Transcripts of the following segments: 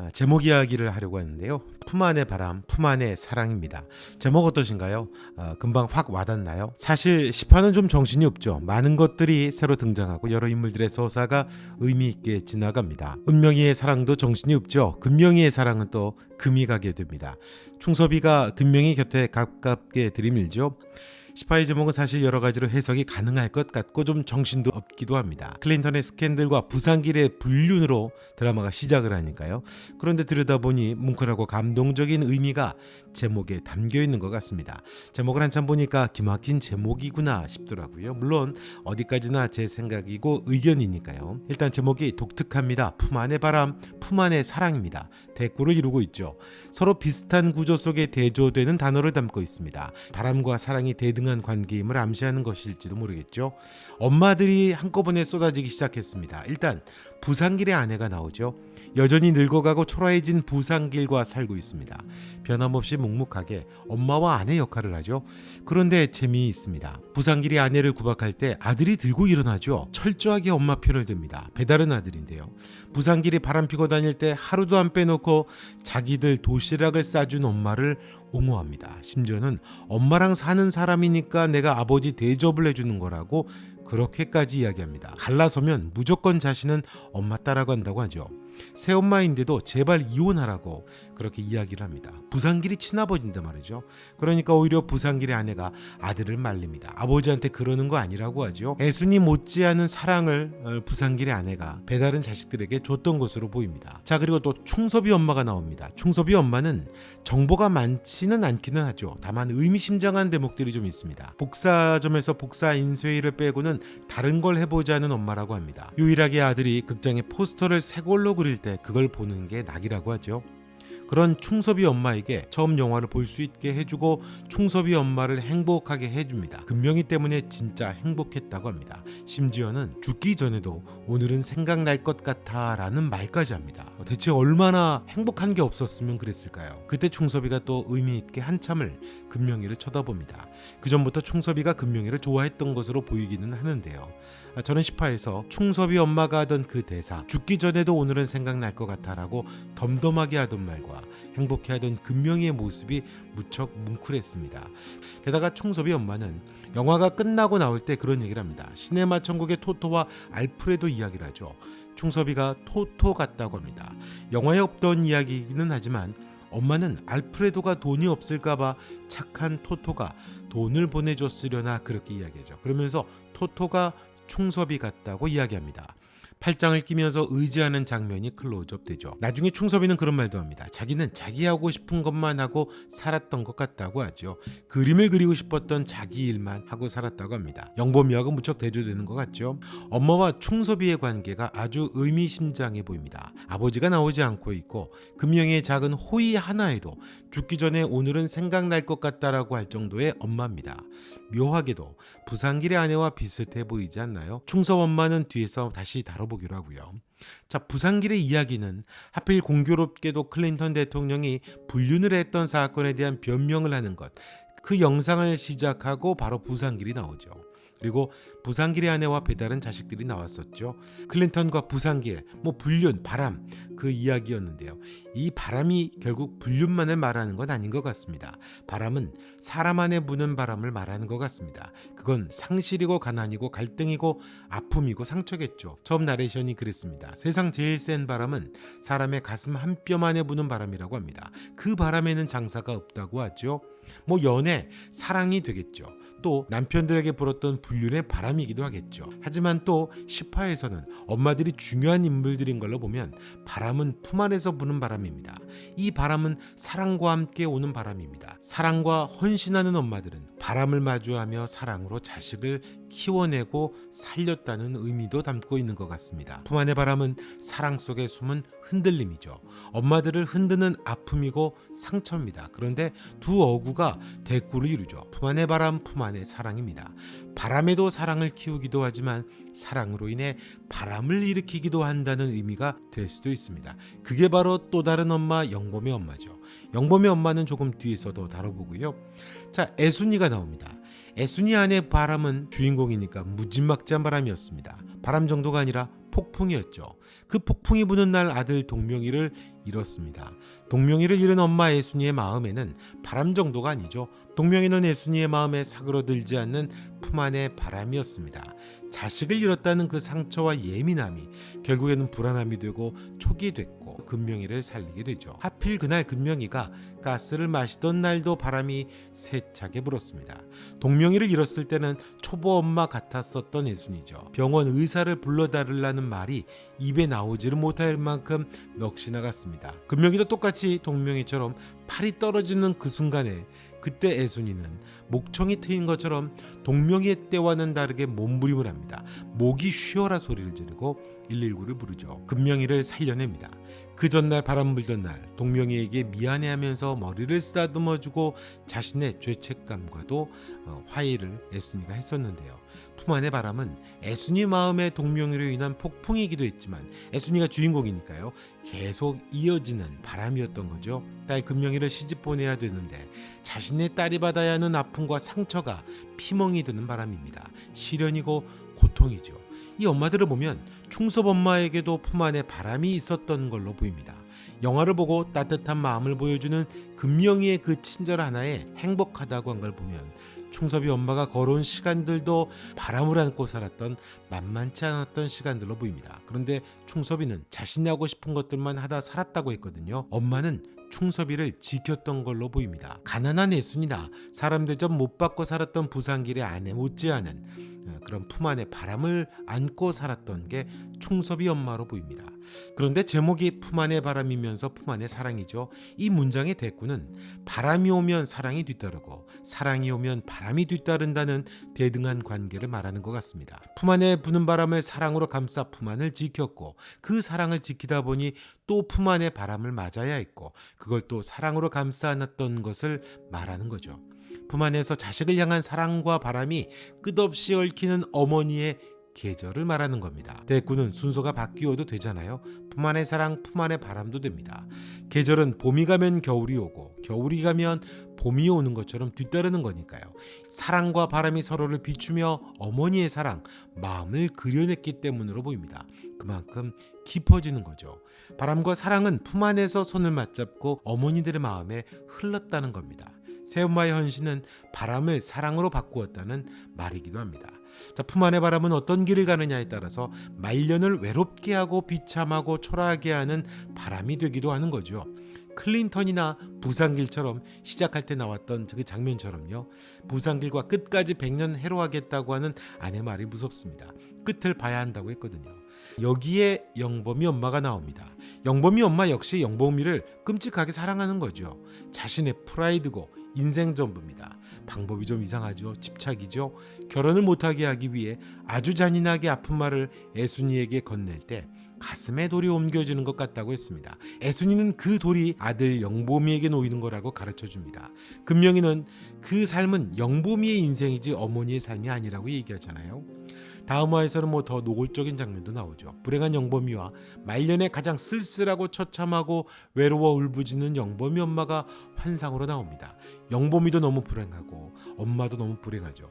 아, 제목 이야기를 하려고 하는데요. 품 안의 바람, 품 안의 사랑입니다. 제목 어떠신가요? 아, 금방 확 와닿나요? 사실 10화는 좀 정신이 없죠. 많은 것들이 새로 등장하고 여러 인물들의 서사가 의미 있게 지나갑니다. 은명이의 사랑도 정신이 없죠. 금명이의 사랑은 또 금이 가게 됩니다. 충섭이가 금명이 곁에 가깝게 들이밀죠. 10화의 제목은 사실 여러 가지로 해석이 가능할 것 같고 좀 정신도 없기도 합니다. 클린턴의 스캔들과 부산길의 불륜으로 드라마가 시작을 하니까요. 그런데 들여다보니 뭉클하고 감동적인 의미가 제목에 담겨 있는 것 같습니다. 제목을 한참 보니까 기막힌 제목이구나 싶더라고요. 물론 어디까지나 제 생각이고 의견이니까요. 일단 제목이 독특합니다. 품 안의 바람, 품 안의 사랑입니다. 대꾸를 이루고 있죠. 서로 비슷한 구조 속에 대조되는 단어를 담고 있습니다. 바람과 사랑이 대등한 관계임을 암시하는 것일지도 모르겠죠. 엄마들이 한꺼번에 쏟아지기 시작했습니다. 일단 부산길의 아내가 나오죠. 여전히 늙어가고 초라해진 부산길과 살고 있습니다. 변함없이 묵묵하게 엄마와 아내 역할을 하죠. 그런데 재미있습니다. 부산길이 아내를 구박할 때 아들이 들고 일어나죠. 철저하게 엄마 편을 듭니다. 배다른 아들인데요. 부산길이 바람 피고 다닐 때 하루도 안 빼놓고 자기들 도시락을 싸준 엄마를 옹호합니다. 심지어는 엄마랑 사는 사람이니까 내가 아버지 대접을 해주는 거라고 그렇게까지 이야기합니다. 갈라서면 무조건 자신은 엄마 따라간다고 하죠. 새엄마인데도 제발 이혼하라고 그렇게 이야기를 합니다. 부산길이 친아버지인데 말이죠. 그러니까 오히려 부산길의 아내가 아들을 말립니다. 아버지한테 그러는 거 아니라고 하죠. 애순이 못지않은 사랑을 어, 부산길의 아내가 배다른 자식들에게 줬던 것으로 보입니다. 자 그리고 또 충섭이 엄마가 나옵니다. 충섭이 엄마는 정보가 많지는 않기는 하죠. 다만 의미심장한 대목들이 좀 있습니다. 복사점에서 복사 인쇄일을 빼고는 다른 걸 해보자는 엄마라고 합니다. 유일하게 아들이 극장에 포스터를 새 걸로 그릴 때 그걸 보는 게 낙이라고 하죠. 그런 충섭이 엄마에게 처음 영화를 볼 수 있게 해주고 충섭이 엄마를 행복하게 해줍니다. 금명이 때문에 진짜 행복했다고 합니다. 심지어는 죽기 전에도 오늘은 생각날 것 같아 라는 말까지 합니다. 대체 얼마나 행복한 게 없었으면 그랬을까요? 그때 충섭이가 또 의미 있게 한참을 금명이를 쳐다봅니다. 그 전부터 충섭이가 금명이를 좋아했던 것으로 보이기는 하는데요. 아, 저는 10화에서 충섭이 엄마가 하던 그 대사 죽기 전에도 오늘은 생각날 것 같아 라고 덤덤하게 하던 말과 행복해하던 금명이의 모습이 무척 뭉클했습니다. 게다가 충섭이 엄마는 영화가 끝나고 나올 때 그런 얘기를 합니다. 시네마 천국의 토토와 알프레도 이야기를 하죠. 충섭이가 토토 같다고 합니다. 영화에 없던 이야기이기는 하지만 엄마는 알프레도가 돈이 없을까봐 착한 토토가 돈을 보내줬으려나 그렇게 이야기하죠. 그러면서 토토가 충섭이 같다고 이야기합니다. 팔짱을 끼면서 의지하는 장면이 클로즈업 되죠. 나중에 충섭이는 그런 말도 합니다. 자기는 자기 하고 싶은 것만 하고 살았던 것 같다고 하죠. 그림을 그리고 싶었던 자기 일만 하고 살았다고 합니다. 영범이하고 무척 대조되는 것 같죠. 엄마와 충섭이의 관계가 아주 의미심장해 보입니다. 아버지가 나오지 않고 있고 금명의 작은 호의 하나에도 죽기 전에 오늘은 생각날 것 같다라고 할 정도의 엄마입니다. 묘하게도 부산길의 아내와 비슷해 보이지 않나요? 충섭 엄마는 뒤에서 다시 다뤄 보기로 하고요. 자, 부산길의 이야기는 하필 공교롭게도 클린턴 대통령이 불륜을 했던 사건에 대한 변명을 하는 것. 그 영상을 시작하고 바로 부산길이 나오죠. 그리고 부산길의 아내와 배다른 자식들이 나왔었죠. 클린턴과 부산길, 뭐 불륜, 바람 그 이야기였는데요. 이 바람이 결국 불륜만을 말하는 건 아닌 것 같습니다. 바람은 사람 안에 부는 바람을 말하는 것 같습니다. 그건 상실이고 가난이고 갈등이고 아픔이고 상처겠죠. 처음 나레이션이 그랬습니다. 세상 제일 센 바람은 사람의 가슴 한뼘 안에 부는 바람이라고 합니다. 그 바람에는 장사가 없다고 하죠. 뭐 연애, 사랑이 되겠죠. 또 남편들에게 불었던 불륜의 바람이기도 하겠죠. 하지만 또 10화에서는 엄마들이 중요한 인물들인 걸로 보면 바람은 품 안에서 부는 바람입니다. 이 바람은 사랑과 함께 오는 바람입니다. 사랑과 헌신하는 엄마들은 바람을 마주하며 사랑으로 자식을 키워내고 살렸다는 의미도 담고 있는 것 같습니다. 품 안의 바람은 사랑 속에 숨은 흔들림이죠. 엄마들을 흔드는 아픔이고 상처입니다. 그런데 두 어구가 대꾸를 이루죠. 품 안의 바람, 품 안의 사랑입니다. 바람에도 사랑을 키우기도 하지만 사랑으로 인해 바람을 일으키기도 한다는 의미가 될 수도 있습니다. 그게 바로 또 다른 엄마 영범의 엄마죠. 영범의 엄마는 조금 뒤에서도 다뤄보고요. 자, 애순이가 나옵니다. 애순이 안의 바람은 주인공이니까 무지막지한 바람이었습니다. 바람 정도가 아니라 폭풍이었죠. 그 폭풍이 부는 날 아들 동명이를 잃었습니다. 동명이를 잃은 엄마 애순이의 마음에는 바람 정도가 아니죠. 동명이는 애순이의 마음에 사그러들지 않는 품 안의 바람이었습니다. 자식을 잃었다는 그 상처와 예민함이 결국에는 불안함이 되고 촉이 됐고 금명이를 살리게 되죠. 하필 그날 금명이가 가스를 마시던 날도 바람이 세차게 불었습니다. 동명이를 잃었을 때는 초보 엄마 같았었던 애순이죠. 병원 의사를 불러달라는 말이 입에 나오지를 못할 만큼 넋이 나갔습니다. 금명이도 똑같이 동명이처럼 팔이 떨어지는 그 순간에 그때 애순이는 목청이 트인 것처럼 동명이의 때와는 다르게 몸부림을 합니다. 목이 쉬어라 소리를 지르고 119를 부르죠. 금명이를 살려냅니다. 그 전날 바람 불던 날 동명이에게 미안해하면서 머리를 쓰다듬어주고 자신의 죄책감과도 어, 화해를 애순이가 했었는데요. 품 안의 바람은 애순이 마음의 동명이로 인한 폭풍이기도 했지만 애순이가 주인공이니까요. 계속 이어지는 바람이었던 거죠. 딸 금명이를 시집 보내야 되는데 자신의 딸이 받아야 하는 아픔과 상처가 피멍이 드는 바람입니다. 시련이고 고통이죠. 이 엄마들을 보면 충섭 엄마에게도 품 안에 바람이 있었던 걸로 보입니다. 영화를 보고 따뜻한 마음을 보여주는 금명이의 그 친절 하나에 행복하다고 한 걸 보면 충섭이 엄마가 걸어온 시간들도 바람을 안고 살았던 만만치 않았던 시간들로 보입니다. 그런데 충섭이는 자신이 하고 싶은 것들만 하다 살았다고 했거든요. 엄마는 충섭이를 지켰던 걸로 보입니다. 가난한 애순이나 사람 대접 못 받고 살았던 부산길의 아내 못지않은 어, 그런 품 안에 바람을 안고 살았던 게 충섭이 엄마로 보입니다. 그런데 제목이 품 안의 바람이면서 품 안의 사랑이죠. 이 문장의 대꾸는 바람이 오면 사랑이 뒤따르고 사랑이 오면 바람이 뒤따른다는 대등한 관계를 말하는 것 같습니다. 품 안에 부는 바람을 사랑으로 감싸 품 안을 지켰고 그 사랑을 지키다 보니 또 품 안에 바람을 맞아야 했고 그걸 또 사랑으로 감싸 안았던 것을 말하는 거죠. 품 안에서 자식을 향한 사랑과 바람이 끝없이 얽히는 어머니의 계절을 말하는 겁니다. 대꾸는 순서가 바뀌어도 되잖아요. 품 안의 사랑, 품 안의 바람도 됩니다. 계절은 봄이 가면 겨울이 오고 겨울이 가면 봄이 오는 것처럼 뒤따르는 거니까요. 사랑과 바람이 서로를 비추며 어머니의 사랑, 마음을 그려냈기 때문으로 보입니다. 그만큼 깊어지는 거죠. 바람과 사랑은 품 안에서 손을 맞잡고 어머니들의 마음에 흘렀다는 겁니다. 새엄마의 헌신은 바람을 사랑으로 바꾸었다는 말이기도 합니다. 자, 품 안의 바람은 어떤 길을 가느냐에 따라서 말년을 외롭게 하고 비참하고 초라하게 하는 바람이 되기도 하는 거죠. 클린턴이나 부산길처럼 시작할 때 나왔던 그 장면처럼요. 부산길과 끝까지 100년 해로하겠다고 하는 아내 말이 무섭습니다. 끝을 봐야 한다고 했거든요. 여기에 영범이 엄마가 나옵니다. 영범이 엄마 역시 영범이를 끔찍하게 사랑하는 거죠. 자신의 프라이드고 인생 전부입니다. 방법이 좀 이상하죠. 집착이죠. 결혼을 못하게 하기 위해 아주 잔인하게 아픈 말을 애순이에게 건넬 때 가슴에 돌이 옮겨지는 것 같다고 했습니다. 애순이는 그 돌이 아들 영보미에게 놓이는 거라고 가르쳐 줍니다. 금명이는 그 삶은 영보미의 인생이지 어머니의 삶이 아니라고 얘기하잖아요. 다음 화에서는 뭐 더 노골적인 장면도 나오죠. 불행한 영범이와 말년에 가장 쓸쓸하고 처참하고 외로워 울부짖는 영범이 엄마가 환상으로 나옵니다. 영범이도 너무 불행하고 엄마도 너무 불행하죠.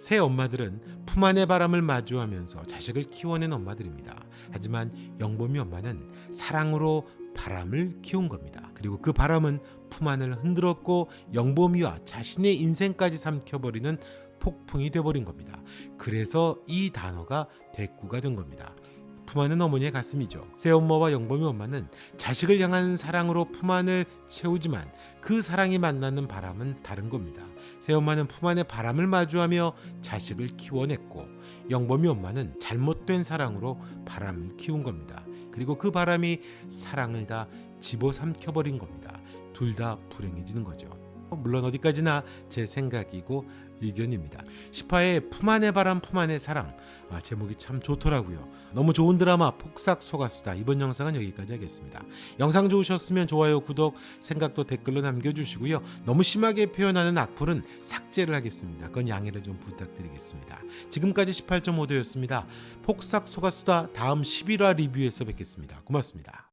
새 엄마들은 품 안의 바람을 마주하면서 자식을 키워낸 엄마들입니다. 하지만 영범이 엄마는 사랑으로 바람을 키운 겁니다. 그리고 그 바람은 품 안을 흔들었고 영범이와 자신의 인생까지 삼켜버리는 폭풍이 돼버린 겁니다. 그래서 이 단어가 대꾸가 된 겁니다. 품 안은 어머니의 가슴이죠. 새엄마와 영범이 엄마는 자식을 향한 사랑으로 품 안을 채우지만 그 사랑이 만나는 바람은 다른 겁니다. 새엄마는 품 안의 바람을 마주하며 자식을 키워냈고 영범이 엄마는 잘못된 사랑으로 바람을 키운 겁니다. 그리고 그 바람이 사랑을 다 집어삼켜버린 겁니다. 둘 다 불행해지는 거죠. 물론 어디까지나 제 생각이고 의견입니다. 10화의 품 안의 바람 품 안의 사랑 아, 제목이 참 좋더라고요. 너무 좋은 드라마 폭삭 소가수다 이번 영상은 여기까지 하겠습니다. 영상 좋으셨으면 좋아요 구독 생각도 댓글로 남겨주시고요. 너무 심하게 표현하는 악플은 삭제를 하겠습니다. 그건 양해를 좀 부탁드리겠습니다. 지금까지 18.5도였습니다. 폭삭 소가수다 다음 11화 리뷰에서 뵙겠습니다. 고맙습니다.